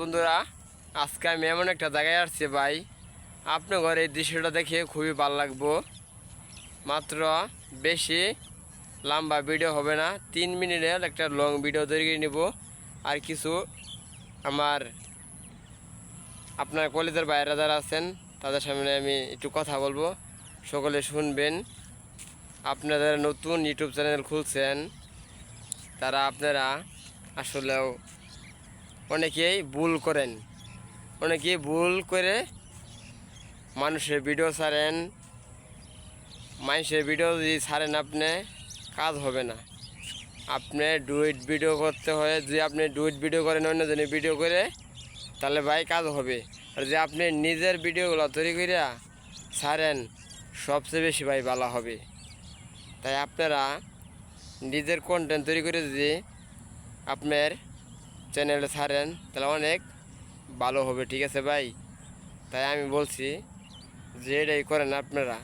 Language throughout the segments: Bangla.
বন্ধুরা, আজকে আমি এমন একটা জায়গায় আসছি ভাই। আপনার ঘরে এই দৃশ্যটা দেখে খুবই ভালো লাগবো। মাত্র বেশি লম্বা ভিডিও হবে না, তিন মিনিটের একটা লং ভিডিও তৈরি করে নিব। আর কিছু আমার আপনার কলেজের বাইরে যারা আছেন, তাদের সামনে আমি একটু কথা বলব। সকলে শুনবেন। আপনাদের নতুন ইউটিউব চ্যানেল খুলছেন, তারা আপনারা আসলেও অনেকেই ভুল করেন। অনেকেই ভুল করে মানুষের ভিডিও ছাড়েন। মানুষের ভিডিও যদি ছাড়েন আপনি, কাজ হবে না। আপনি ডুইট ভিডিও করতে হয়, যদি আপনি ডুইট ভিডিও করেন অন্যজনের ভিডিও করে, তাহলে ভাই কাজ হবে। আর যে আপনি নিজের ভিডিওগুলো তৈরি করিয়া ছাড়েন, সবচেয়ে বেশি ভাই ভালো হবে। তাই আপনারা নিজের কন্টেন্ট তৈরি করে যদি আপনার চ্যানেলে ছাড়েন, তাহলে অনেক ভালো হবে, ঠিক আছে ভাই? তাই আমি বলছি যে এটাই করেন আপনারা।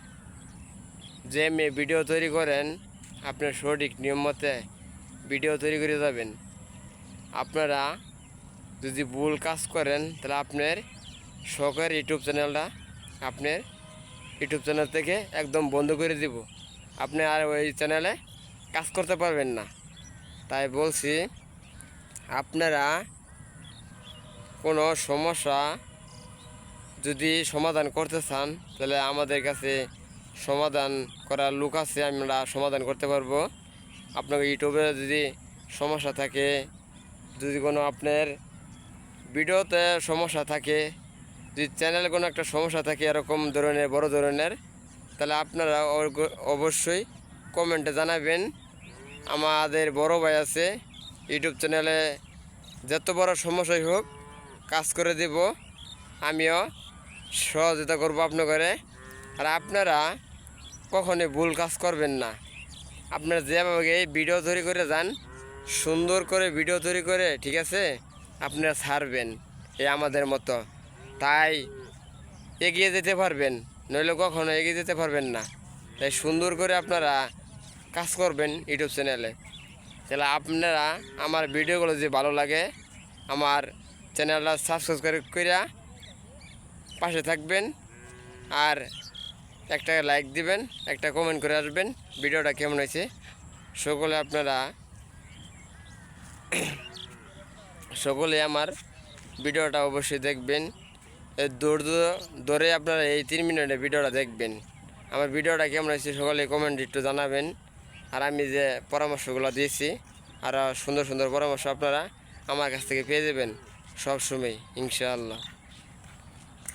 যে মেয়ে ভিডিও তৈরি করেন, আপনার সঠিক নিয়ম মতে ভিডিও তৈরি করে যাবেন। আপনারা যদি ভুল কাজ করেন, তাহলে আপনার শখের ইউটিউব চ্যানেলটা আপনার ইউটিউব চ্যানেল থেকে একদম বন্ধ করে দিব। আপনি আর ওই চ্যানেলে কাজ করতে পারবেন না। তাই বলছি আপনারা কোনো সমস্যা যদি সমাধান করতে চান, তাহলে আমাদের কাছে সমাধান করার লোক আছে, আমরা সমাধান করতে পারব। আপনাকে ইউটিউবে যদি সমস্যা থাকে, যদি কোনো আপনার ভিডিওতে সমস্যা থাকে, যদি চ্যানেলে কোনো একটা সমস্যা থাকে, এরকম ধরনের, বড় ধরনের, তাহলে আপনারা অবশ্যই কমেন্টে জানাবেন। আমাদের বড় ভাই আছে ইউটিউব চ্যানেলে যত বড় সমস্যাই হোক, কাজ করে দেব। আমিও সহযোগিতা করব আপনাকে। আর আপনারা কখনই ভুল কাজ করবেন না। আপনারা যেভাবে ভিডিও তৈরি করে যান, সুন্দর করে ভিডিও তৈরি করে, ঠিক আছে? আপনারা ছাড়বেন এই আমাদের মতো। তাই এগিয়ে যেতে পারবেন, নইলে কখনো এগিয়ে যেতে পারবেন না। তাই সুন্দর করে আপনারা কাজ করবেন ইউটিউব চ্যানেলে। তাহলে আপনারা আমার ভিডিওগুলো যদি ভালো লাগে, আমার চ্যানেলটা সাবস্ক্রাইব করিয়া পাশে থাকবেন আর একটা লাইক দিবেন, একটা কমেন্ট করে আসবেন ভিডিওটা কেমন হয়েছে। সকলে আপনারা, সকলে আমার ভিডিওটা অবশ্যই দেখবেন। দৌড় দৌড়ে আপনারা এই তিন মিনিটের ভিডিওটা দেখবেন। আমার ভিডিওটা কেমন হয়েছে সকলে কমেন্ট একটু জানাবেন। আর আমি যে পরামর্শগুলো দিয়েছি আরও সুন্দর সুন্দর পরামর্শ আপনারা আমার কাছ থেকে পেয়ে যাবেন সবসময়, ইনশাআল্লাহ।